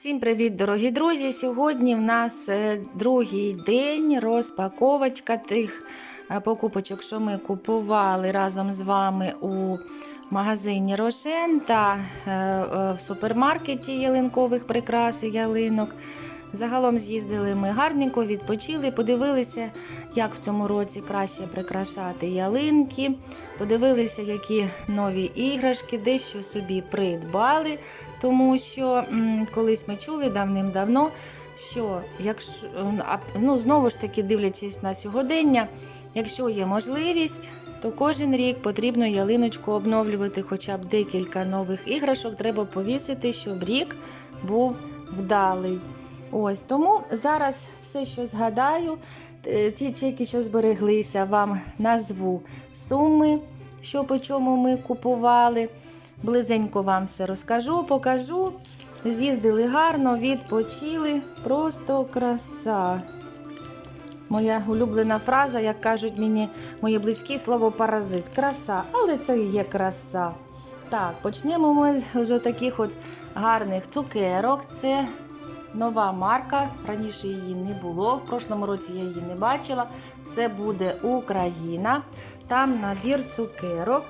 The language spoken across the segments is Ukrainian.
Всім привіт, дорогі друзі! Сьогодні в нас е, другий день розпаковочка тих е, покупочок, що ми купували разом з вами у магазині Рошен та е, в супермаркеті ялинкових прикрас і ялинок. Загалом з'їздили ми гарненько, відпочили, подивилися, як в цьому році краще прикрашати ялинки. Подивилися, які нові іграшки, дещо собі придбали. Тому що колись ми чули давним-давно, що якщо ну, знову ж таки дивлячись на сьогодення, якщо є можливість, то кожен рік потрібно ялиночку обновлювати хоча б декілька нових іграшок. Треба повісити, щоб рік був вдалий. Ось тому зараз все, що згадаю, ті чеки, що збереглися, вам назву суми, що по чому ми купували. Близенько вам все розкажу, покажу. З'їздили гарно, відпочили. Просто краса. Моя улюблена фраза, як кажуть мені мої близькі слово паразит. Краса, але це і є краса. Так, почнемо ми з таких от гарних цукерок. Це нова марка. Раніше її не було. В прошлому році я її не бачила. Це буде Україна. Там набір цукерок.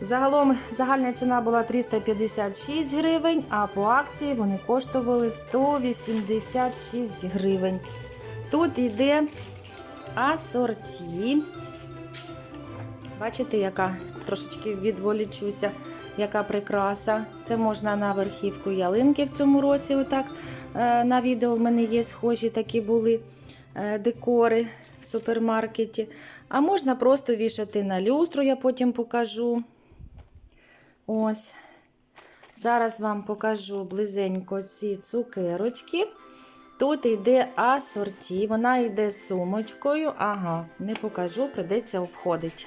Загалом загальна ціна була 356 гривень, а по акції вони коштували 186 гривень. Тут йде асорті. Бачите, яка трошечки відволічуся, яка прикраса. Це можна на верхівку ялинки в цьому році. Отак е, на відео в мене є схожі такі були е, декори в супермаркеті. А можна просто вішати на люстру, я потім покажу. Ось. Зараз вам покажу близенько ці цукерочки. Тут йде асорті, вона йде сумочкою. Ага, не покажу, придеться обходити.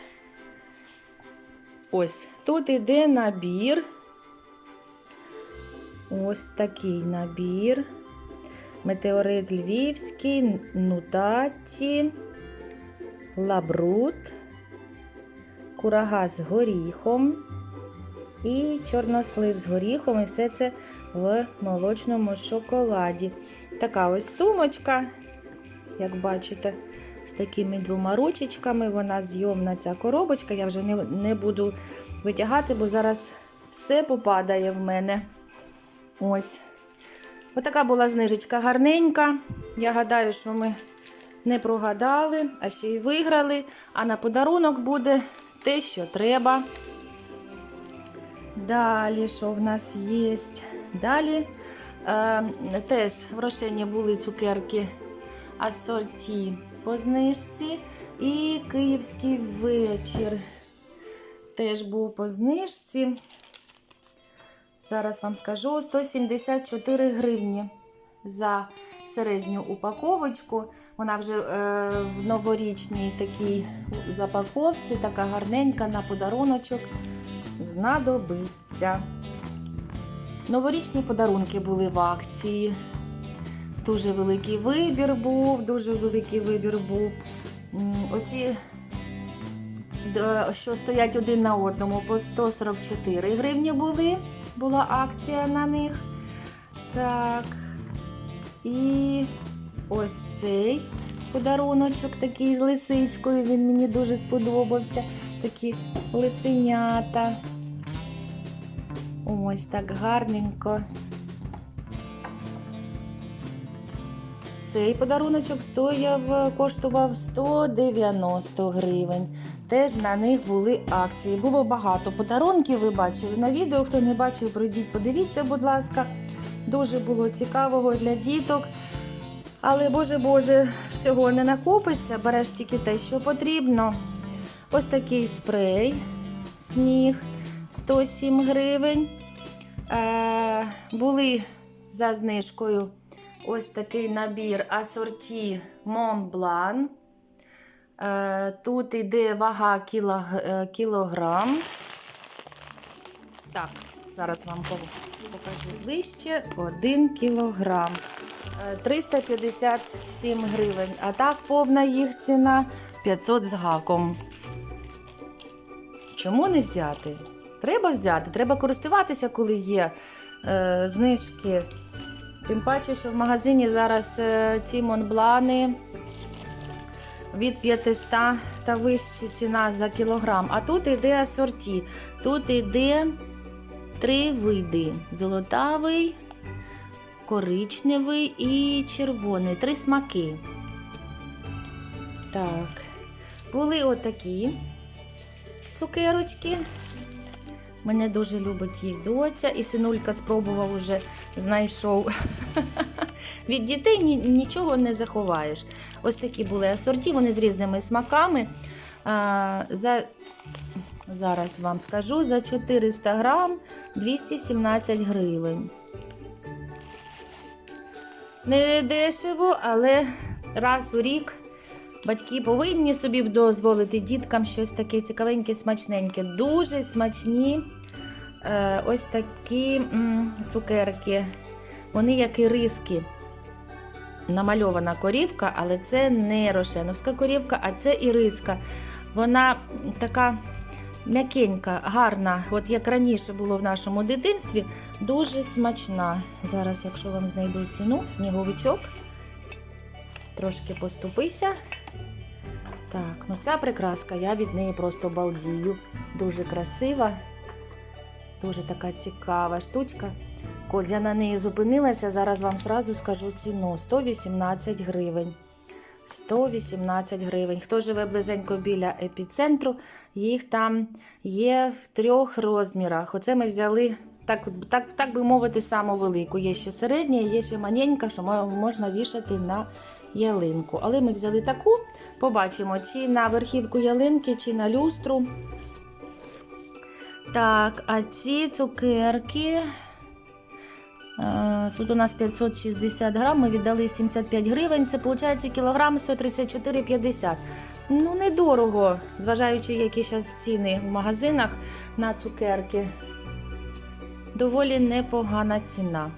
Ось, тут йде набір. Ось такий набір. Метеорит Львівський, нутаті, лабрут, курага з горіхом і чорнослив з горіхом, і все це в молочному шоколаді. Така ось сумочка, як бачите, з такими двома ручечками. Вона зйомна ця коробочка. Я вже не, не буду витягати, бо зараз все попадає в мене. Ось. Отака була знижечка гарненька. Я гадаю, що ми не прогадали, а ще й виграли. А на подарунок буде те, що треба. Далі, що в нас є? Далі е, теж в Рошені були цукерки асорті по знижці. І київський вечір теж був по знижці. Зараз вам скажу 174 гривні за середню упаковочку. Вона вже е, в новорічній такій запаковці, така гарненька на подаруночок знадобиться. Новорічні подарунки були в акції. Дуже великий вибір був, дуже великий вибір був. Оці, що стоять один на одному, по 144 гривні були. Була акція на них. Так. І ось цей подаруночок такий з лисичкою. Він мені дуже сподобався. Такі лисенята. Ось так гарненько. Цей подаруночок стояв, коштував 190 гривень. Теж на них були акції. Було багато подарунків, ви бачили на відео. Хто не бачив, пройдіть, подивіться, будь ласка. Дуже було цікавого для діток. Але, Боже Боже, всього не накопишся, береш тільки те, що потрібно. Ось такий спрей, сніг 107 гривень. Е, були за знижкою ось такий набір асорті Montblanc. Е, тут йде вага е, кілограм. Так, зараз вам покажу ближче. 1 кілограм. Е, 357 гривень. А так повна їх ціна 500 з гаком. Чому не взяти? Треба взяти, треба користуватися, коли є е, знижки Тим паче, що в магазині зараз е, ці монблани від 500 та вища ціна за кілограм. А тут йде асорті. Тут йде три види: золотавий, коричневий і червоний. Три смаки. Так, були отакі цукерочки. Мене дуже любить їх доця, і синулька спробував уже знайшов. Від дітей ні- нічого не заховаєш. Ось такі були асорті, вони з різними смаками. А, за, зараз вам скажу, за 400 грам 217 гривень. Не дешево, але раз у рік батьки повинні собі дозволити діткам щось таке цікавеньке, смачненьке. Дуже смачні е, ось такі м, цукерки. Вони як іриски. Намальована корівка, але це не рошеновська корівка, а це іриска. Вона така м'якенька, гарна, от як раніше було в нашому дитинстві, дуже смачна. Зараз, якщо вам знайду ціну, сніговичок. Трошки поступися. Так, ну ця прикраска, я від неї просто балдію. Дуже красива, дуже така цікава штучка. Коль я на неї зупинилася, зараз вам зразу скажу ціну: 118 гривень. 118 гривень. Хто живе близенько біля епіцентру, їх там є в трьох розмірах. Оце ми взяли, так, так, так би мовити, саму велику. Є ще середня, є ще маленька, що можна вішати на ялинку. Але ми взяли таку, побачимо, чи на верхівку ялинки, чи на люстру. Так, а ці цукерки. Е, Тут у нас 560 грам, ми віддали 75 гривень. Це виходить кілограм 134,50. Ну, недорого, зважаючи, які зараз ціни в магазинах на цукерки. Доволі непогана ціна.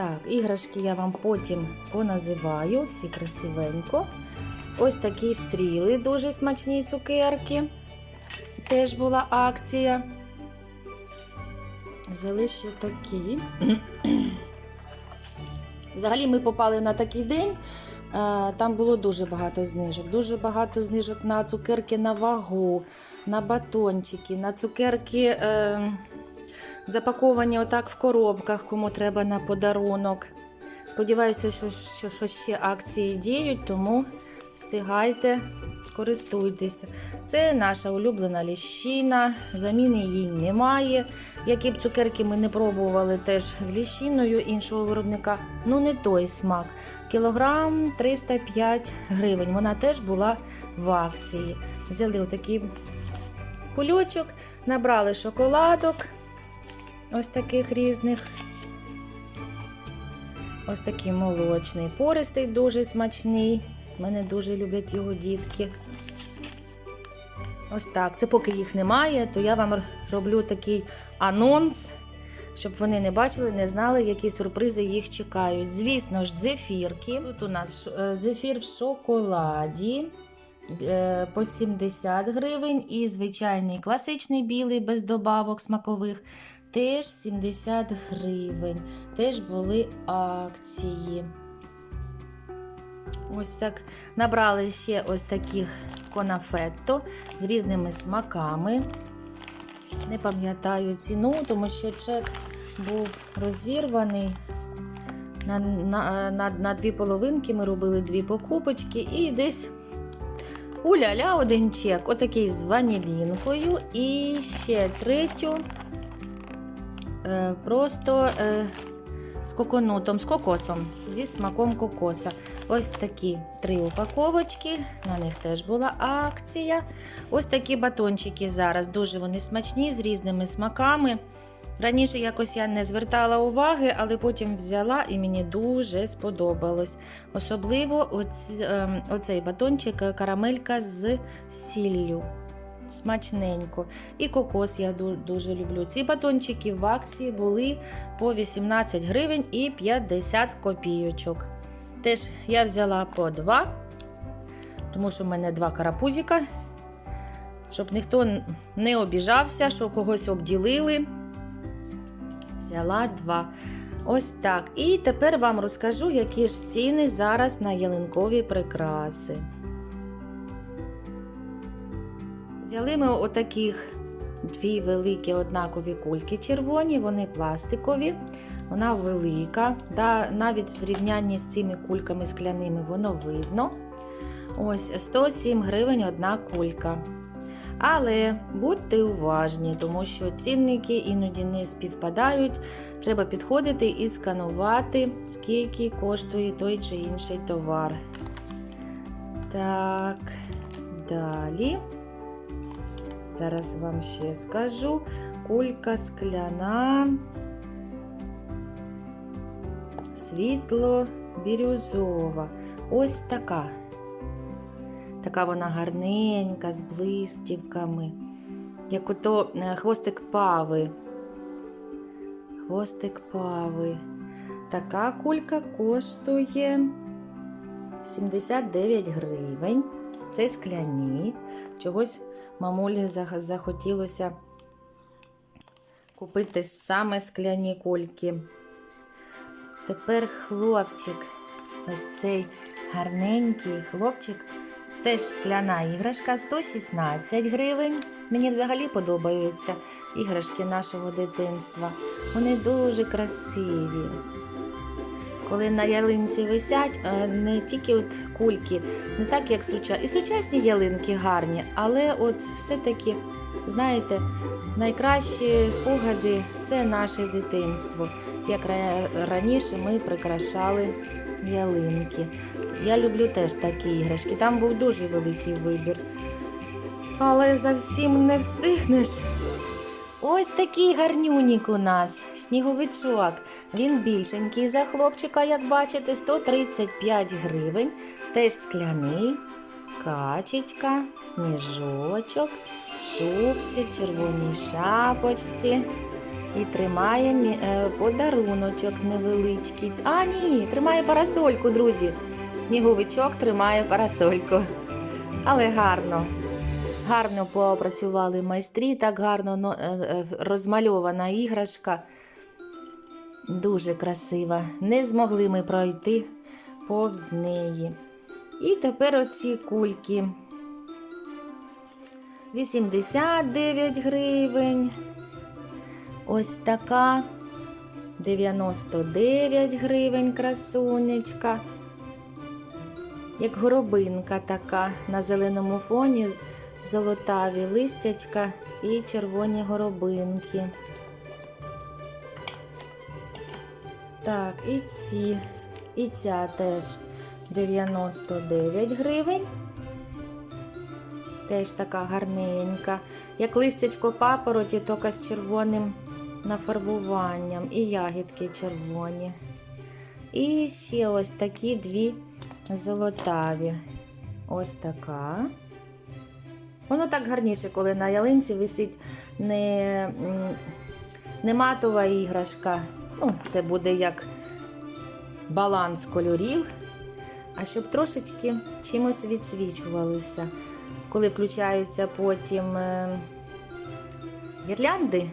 Так, іграшки я вам потім поназиваю, всі красивенько. Ось такі стріли, дуже смачні цукерки. Теж була акція. Взяли ще такі. Взагалі ми попали на такий день. е, Там було дуже багато знижок. Дуже багато знижок на цукерки на вагу, на батончики, на цукерки е, запаковані отак в коробках, кому треба на подарунок. Сподіваюся, що, що, що ще акції діють, тому встигайте, користуйтеся. Це наша улюблена ліщина, заміни їй немає. Які б цукерки ми не пробували теж з ліщиною іншого виробника, ну не той смак. Кілограм 305 гривень. Вона теж була в акції. Взяли отакий кульочок, набрали шоколадок, ось таких різних. Ось такий молочний, пористий, дуже смачний. Мене дуже люблять його дітки. Ось так. Це поки їх немає, то я вам роблю такий анонс, щоб вони не бачили, не знали, які сюрпризи їх чекають. Звісно ж, зефірки. Тут у нас е, зефір в шоколаді е, по 70 гривень. І звичайний класичний білий без добавок смакових. Теж 70 гривень. Теж були акції. Ось так набрали ще ось таких конафетто з різними смаками. Не пам'ятаю ціну, тому що чек був розірваний. На, на, на, на дві половинки ми робили дві покупочки і десь уля-ля один чек. Отакий з ванілінкою. І ще третю. Е, просто е, з коконутом, з кокосом, зі смаком кокоса. Ось такі три упаковочки, на них теж була акція. Ось такі батончики зараз. Дуже вони смачні з різними смаками. Раніше якось я не звертала уваги, але потім взяла і мені дуже сподобалось. Особливо оці, ем, оцей батончик е, карамелька з сіллю. Смачненько. І кокос я дуже люблю. Ці батончики в акції були по 18 гривень і 50 копійочок. Теж я взяла по два, тому що в мене два карапузика, щоб ніхто не обіжався, що когось обділили. Взяла два. Ось так. І тепер вам розкажу, які ж ціни зараз на ялинкові прикраси. Взяли ми отаких дві великі однакові кульки червоні, вони пластикові, вона велика. Да, навіть в зрівнянні з цими кульками скляними воно видно. Ось 107 гривень одна кулька. Але будьте уважні, тому що цінники іноді не співпадають. Треба підходити і сканувати, скільки коштує той чи інший товар. Так, далі. Зараз вам ще скажу. Кулька скляна. Світло бірюзова. Ось така. Така вона гарненька, з блистівками. Як ото е, хвостик пави. Хвостик пави. Така кулька коштує 79 гривень. Це скляні. Чогось мамулі захотілося купити саме скляні кульки. Тепер хлопчик. Ось цей гарненький хлопчик. Теж скляна іграшка 116 гривень. Мені взагалі подобаються іграшки нашого дитинства. Вони дуже красиві. Коли на ялинці висять, е, не тільки от кульки, не так як сучасні. І сучасні ялинки гарні, але от все-таки, знаєте, найкращі спогади це наше дитинство. Як раніше ми прикрашали ялинки. Я люблю теж такі іграшки. Там був дуже великий вибір. Але за всім не встигнеш. Ось такий гарнюнік у нас, сніговичок. Він більшенький за хлопчика, як бачите, 135 гривень. Теж скляний, качечка, сніжочок, шубці, в червоній шапочці. І тримає е, подаруночок невеличкий. А, ні, тримає парасольку, друзі. Сніговичок тримає парасольку. Але гарно. Гарно попрацювали майстрі, так гарно но- е, е, розмальована іграшка. Дуже красива. Не змогли ми пройти повз неї. І тепер оці кульки. 89 гривень. Ось така. 99 гривень красунечка. Як горобинка така на зеленому фоні золотаві листячка і червоні горобинки. Так, і ці, і ця теж 99 гривень. Теж така гарненька. Як листячко папороті, тільки з червоним нафарбуванням. І ягідки червоні. І ще ось такі дві золотаві. Ось така. Воно так гарніше, коли на ялинці висить не, не матова іграшка. Ну, це буде як баланс кольорів, а щоб трошечки чимось відсвічувалося. Коли включаються потім е, гірлянди,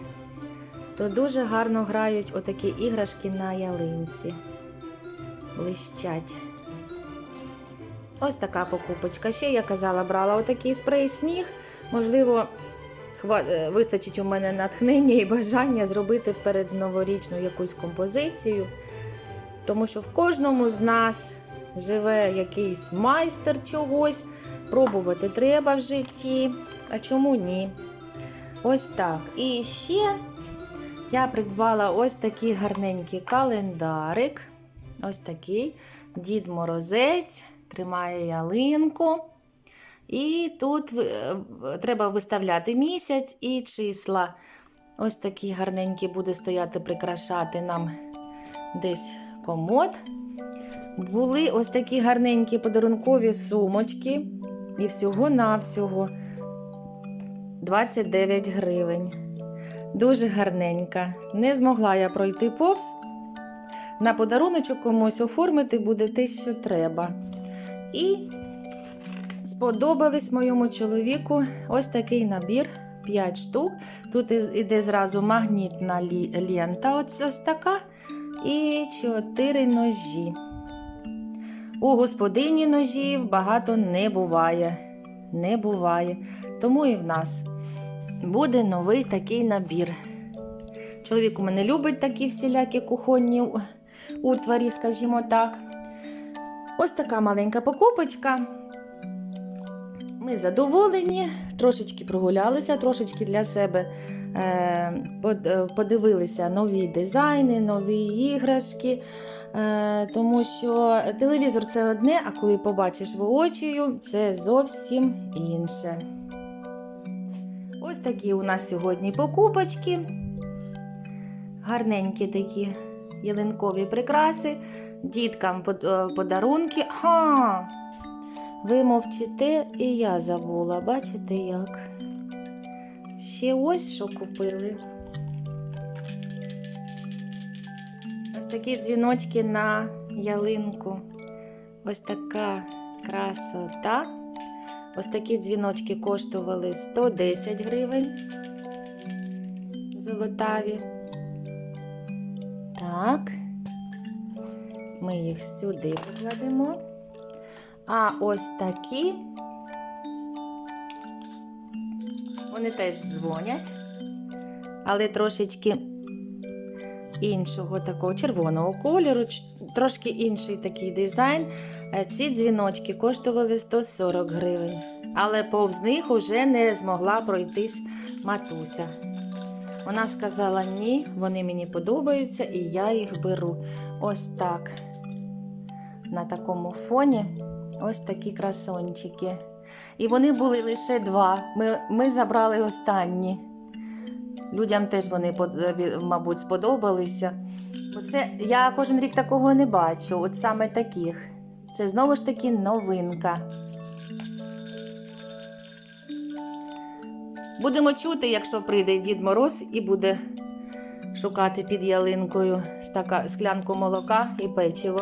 то дуже гарно грають отакі іграшки на ялинці. Блищать. Ось така покупочка. Ще я казала, брала отакий спрей сніг. Можливо, е, вистачить у мене натхнення і бажання зробити перед новорічну якусь композицію. Тому що в кожному з нас живе якийсь майстер чогось. Пробувати треба в житті. А чому ні? Ось так. І ще я придбала ось такий гарненький календарик. Ось такий. Дід Морозець тримає ялинку. І тут е, треба виставляти місяць і числа. Ось такий гарненький буде стояти, прикрашати нам десь комод. Були ось такі гарненькі подарункові сумочки. І всього-навсього 29 гривень. Дуже гарненька. Не змогла я пройти повз. На подаруночок комусь оформити буде те, що треба. І сподобались моєму чоловіку ось такий набір 5 штук. Тут іде зразу магнітна лента, ось, ось така. і 4 ножі. У господині ножів багато не буває. Не буває. Тому і в нас буде новий такий набір. Чоловік у мене любить такі всілякі кухонні утварі, скажімо так. Ось така маленька покупочка. Ми задоволені, трошечки прогулялися, трошечки для себе е, е, подивилися нові дизайни, нові іграшки. Е, тому що телевізор це одне, а коли побачиш воочію, це зовсім інше. Ось такі у нас сьогодні покупочки. Гарненькі такі ялинкові прикраси, діткам е, подарунки. Ха! Ви мовчите, і я забула. Бачите як? Ще ось що купили. Ось такі дзвіночки на ялинку. Ось така красота. Ось такі дзвіночки коштували 110 гривень. Золотаві. Так. Ми їх сюди покладемо. А ось такі. Вони теж дзвонять, але трошечки іншого такого червоного кольору, трошки інший такий дизайн. Е, Ці дзвіночки коштували 140 гривень, але повз них уже не змогла пройтись матуся. Вона сказала: ні, вони мені подобаються, і я їх беру. Ось так. На такому фоні ось такі красончики. І вони були лише два. Ми, ми забрали останні. Людям теж вони, мабуть, сподобалися. Бо це я кожен рік такого не бачу, от саме таких. Це знову ж таки новинка. Будемо чути, якщо прийде Дід Мороз і буде шукати під ялинкою стака, склянку молока і печиво.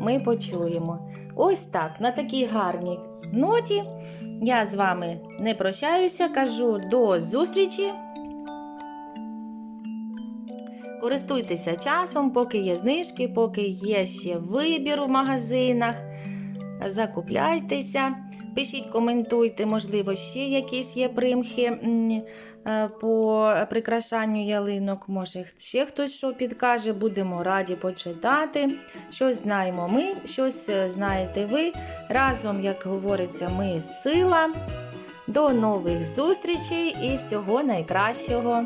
Ми почуємо. Ось так, на такій гарній ноті. Я з вами не прощаюся, кажу до зустрічі. Користуйтеся часом, поки є знижки, поки є ще вибір в магазинах. Закупляйтеся, пишіть, коментуйте, можливо, ще якісь є примхи е, по прикрашанню ялинок. Може, ще хтось що підкаже, будемо раді почитати. Щось знаємо ми, щось е, знаєте ви. Разом, як говориться, ми сила. До нових зустрічей і всього найкращого!